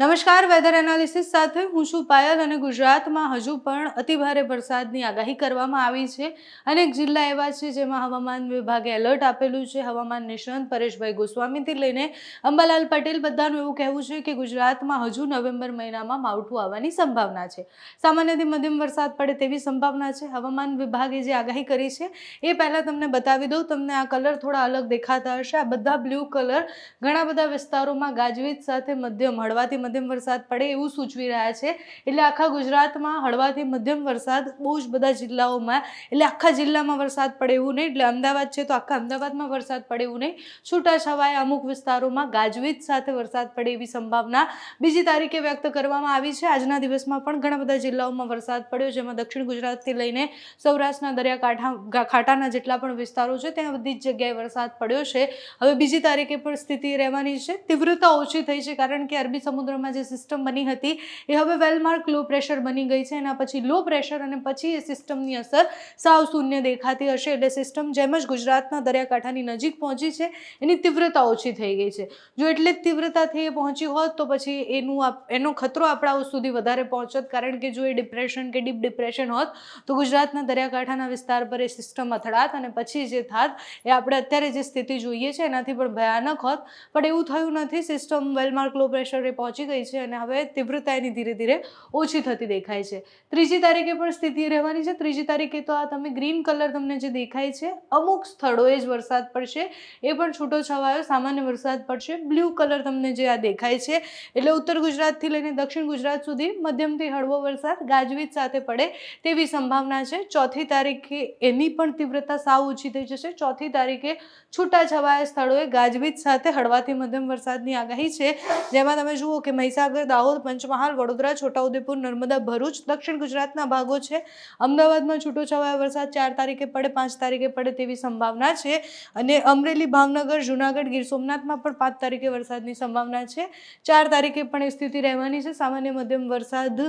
નમસ્કાર weather analysis સાથે હું છું પાયલ અને ગુજરાતમાં હજુ પણ અતિભારે વરસાદની આગાહી કરવામાં આવી છે. અનેક જિલ્લા એવા છે જેમાં હવામાન વિભાગે એલર્ટ આપેલું છે. હવામાન નિષ્ણાંત પરેશભાઈ ગોસ્વામીથી લઈને અંબાલાલ પટેલ બધાનું એવું કહેવું છે કે ગુજરાતમાં હજુ નવેમ્બર મહિનામાં માવઠું આવવાની સંભાવના છે. સામાન્યથી મધ્યમ વરસાદ પડે તેવી સંભાવના છે. હવામાન વિભાગે જે આગાહી કરી છે એ પહેલાં તમને બતાવી દઉં. તમને આ કલર થોડા અલગ દેખાતા હશે. આ બધા બ્લુ કલર ઘણા બધા વિસ્તારોમાં ગાજવીજ સાથે મધ્યમ હળવાથી મધ્યમ વરસાદ પડે એવું સૂચવી રહ્યા છે. એટલે આખા ગુજરાતમાં હળવાથી મધ્યમ વરસાદ બહુ જ બધા જિલ્લાઓમાં, એટલે આખા જિલ્લામાં વરસાદ પડે એવું નહીં. એટલે અમદાવાદ છે તો આખા અમદાવાદમાં વરસાદ પડે એવું નહીં. છૂટાછવાયા અમુક વિસ્તારોમાં ગાજવીજ સાથે વરસાદ પડે એવી સંભાવના બીજી તારીખે વ્યક્ત કરવામાં આવી છે. આજના દિવસમાં પણ ઘણા બધા જિલ્લાઓમાં વરસાદ પડ્યો, જેમાં દક્ષિણ ગુજરાતથી લઈને સૌરાષ્ટ્રના દરિયાકાંઠા ખાટાના જેટલા પણ વિસ્તારો છે, ત્યાં બધી જ જગ્યાએ વરસાદ પડ્યો છે. હવે બીજી તારીખે પણ સ્થિતિ રહેવાની છે. તીવ્રતા ઓછી થઈ છે કારણ કે અરબી સમુદ્રમાં જે સિસ્ટમ બની હતી, એ હવે વેલમાર્ક લો પ્રેશર બની ગઈ છે. એના પછી લો પ્રેશર અને પછી એ સિસ્ટમની અસર સાવ શૂન્ય દેખાતી હશે. એટલે સિસ્ટમ જેમ જ ગુજરાતના દરિયાકાંઠાની નજીક પહોંચી છે, એની તીવ્રતા ઓછી થઈ ગઈ છે. જો એટલે જ તીવ્રતાથી એ પહોંચી હોત, તો પછી એનું એનો ખતરો આપણા સુધી વધારે પહોંચત. કારણ કે જો એ ડિપ્રેશન કે ડીપ ડિપ્રેશન હોત, તો ગુજરાતના દરિયાકાંઠાના વિસ્તાર પર એ સિસ્ટમ અથડાત અને પછી જે થાત, એ આપણે અત્યારે જે સ્થિતિ જોઈએ છે, એનાથી પણ ભયાનક હોત. પણ એવું થયું નથી. System well marked low pressure એ પહોંચી ગઈ છે અને હવે તીવ્રતા એની ધીરે ધીરે ઓછી થતી દેખાય છે. ત્રીજી તારીખે પણ સ્થિતિ રહેવાની છે. ત્રીજી તારીખે તો આ તમે ગ્રીન કલર તમને જે દેખાય છે, અમુક સ્થળોએ જ વરસાદ પડશે. એ પણ છૂટો છવાયો સામાન્ય વરસાદ પડશે. બ્લુ કલર તમને જે આ દેખાય છે, એટલે ઉત્તર ગુજરાતથી લઈને દક્ષિણ ગુજરાત સુધી મધ્યમથી હળવો વરસાદ ગાજવીજ સાથે પડે તેવી સંભાવના છે. ચોથી તારીખે એની પણ તીવ્રતા સાવ ઓછી થઈ જશે. ચોથી તારીખે છૂટાછવાયા સ્થળોએ ગાજવીજ સાથે હળવાથી મધ્યમ વરસાદની આગાહી છે. જેમાં તમે જુઓ કે મહીસાગર, દાહોદ, પંચમહાલ, વડોદરા, છોટાઉદેપુર, નર્મદા, ભરૂચ, દક્ષિણ ગુજરાતના ભાગો છે. અમદાવાદમાં છૂટોછવાયો વરસાદ ચાર તારીખે પડે, પાંચ તારીખે પડે તેવી સંભાવના છે. અને અમરેલી, ભાવનગર, જુનાગઢ, ગીર સોમનાથમાં પણ પાંચ તારીખે વરસાદની સંભાવના છે. ચાર તારીખે પણ એ સ્થિતિ રહેવાની છે. સામાન્ય મધ્યમ વરસાદ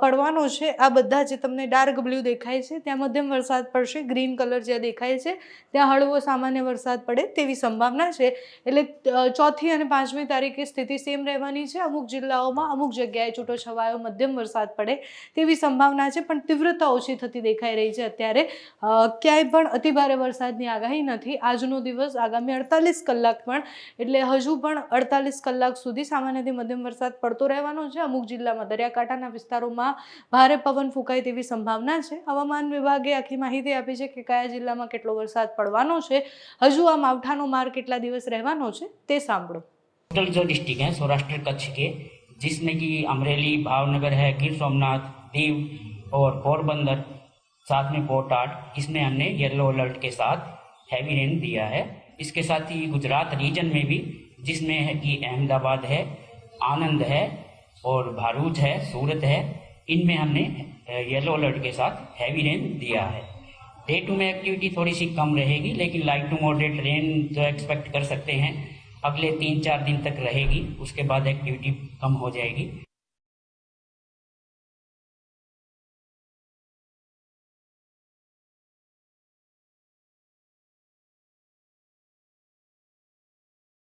પડવાનો છે. આ બધા જે તમને ડાર્ક બ્લુ દેખાય છે, ત્યાં મધ્યમ વરસાદ પડશે. ગ્રીન કલર જ્યાં દેખાય છે, ત્યાં હળવો સામાન્ય વરસાદ પડે તેવી સંભાવના છે. એટલે ચોથી અને પાંચમી તારીખે સ્થિતિ સેમ રહેવાની છે. અમુક જિલ્લાઓમાં અમુક જગ્યાએ છૂટો છવાયો, મધ્યમ વરસાદ પડે તેવી સંભાવના છે, પણ તીવ્રતા ઓછી થતી દેખાઈ રહી છે અત્યારે. ક્યાંય પણ અતિભારે વરસાદની આગાહી નથી. આજનો દિવસ આગામી અડતાલીસ કલાક પણ, એટલે હજુ પણ અડતાલીસ કલાક સુધી સામાન્યથી મધ્યમ વરસાદ પડતો રહેવાનો છે. અમુક જિલ્લામાં દરિયાકાંઠાના વિસ્તારોમાં ભારે પવન ફૂંકાય તેવી સંભાવના છે. હવામાન વિભાગે આખી માહિતી આપી છે કે કયા જિલ્લામાં કેટલો વરસાદ પડવાનો છે. હજુ આ માવઠાનો માર કેટલા દિવસ રહેવાનો છે તે સાંભળો. टोटल जो डिस्ट्रिक्ट हैं, सौराष्ट्र कच्छ के, जिसमें कि अमरेली, भावनगर है, गिर सोमनाथ, दीव और पोरबंदर, साथ में पोटाट इसमें हमने येलो अलर्ट के साथ हैवी रेन दिया है। इसके साथ ही गुजरात रीजन में भी, जिसमें है कि अहमदाबाद है, आनंद है और भारूच है, सूरत है, इनमें हमने येलो अलर्ट के साथ हैवी रेन दिया है। डे टू में एक्टिविटी थोड़ी सी कम रहेगी, लेकिन लाइट टू मॉडरेट रेन जो एक्सपेक्ट कर सकते हैं। अगले तीन चार दिन तक रहेगी उसके बाद एक्टिविटी कम हो जाएगी